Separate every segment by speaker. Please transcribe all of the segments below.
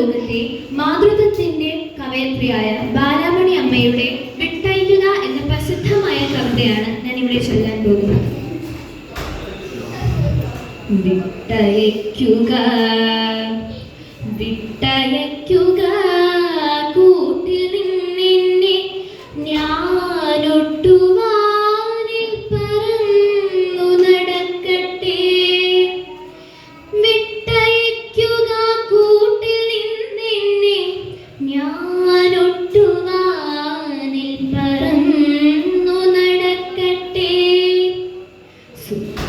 Speaker 1: ലോകത്തെ മാതൃത്വത്തിന്റെ കവയത്രിയായ ബാലാമണി അമ്മയുടെ വിട്ടയക്കുക എന്ന പ്രസിദ്ധമായ കവിതയാണ് ഞാൻ ഇവിടെ ചൊല്ലാൻ പോകുന്നത്. വിട്ടയക്കുക വിട്ടയക്കുക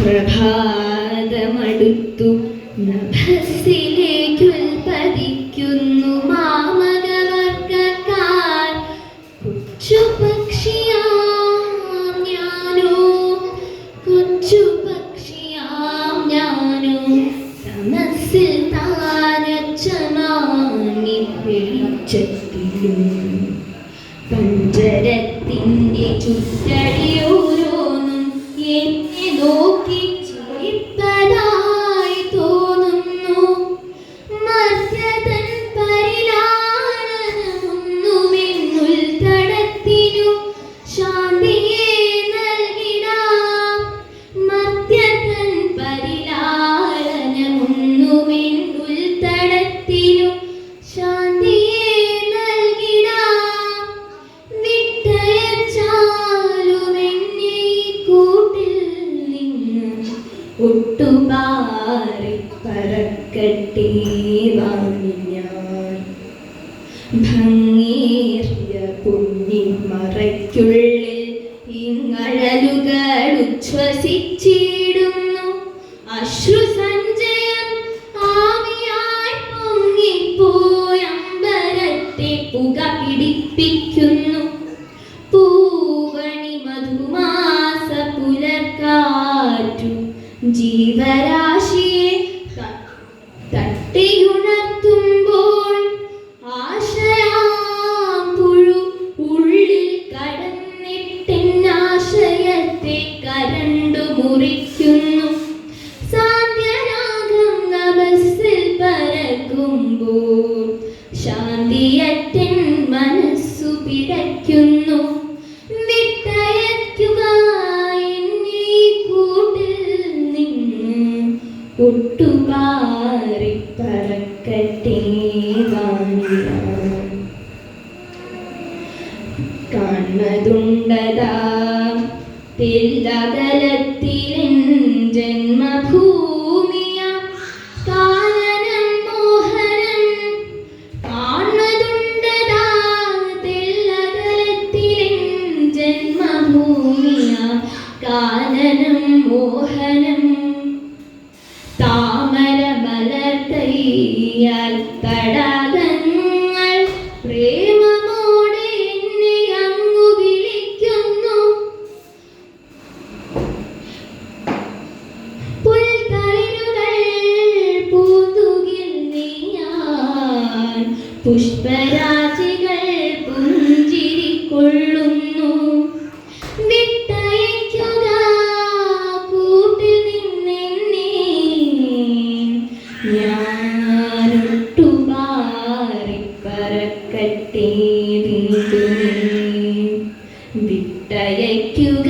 Speaker 1: സുപ്രഭാതമടുത്തു നഭസിലേക്കുൽപ്പതിക്കുന്നു മാമകവർഗക്കാർ. ചുറ്റടിയോരോന്നും എന്നെ നോക്കി ഒട്ടുപാറി പറക്കട്ടെ വാങ്ങി ഞാൻ ഭംഗേറിയ മറയ്ക്കുള്ളിൽ ഇങ്ങഴലുകൾ ഉച്ഛ്വസിച്ചിടുന്നു. അശ്രു ആവിയായി പൊങ്ങിപ്പോയമ്പരത്തെ പുക പിടിപ്പിക്കുന്നു. പൂവണി മധുമാസ പുലർക്കാറ്റു തെല്ലകലത്തിലെൻ ജന്മഭൂമിയ കാനനം മോഹനം കാണുന്നതുണ്ടതാ തെല്ലകലത്തിലെൻ ജന്മഭൂമിയ. കാനനം മോഹനം കടലിയാൽ തടാകങ്ങൾ പ്രേമമോടെ എന്നെ അങ്ങു വിളിക്കുന്നു. പുൽത്തളിരുകൾ പൂതുകിൽ നീയാൻ പുഷ്പരാശികൾ പുഞ്ചിരിക്കൊള്ളുന്നു. വിട്ടയക്കുക കൂട്ടിൽ നിന്നെ ഞാൻ ദയയ്ക്കുക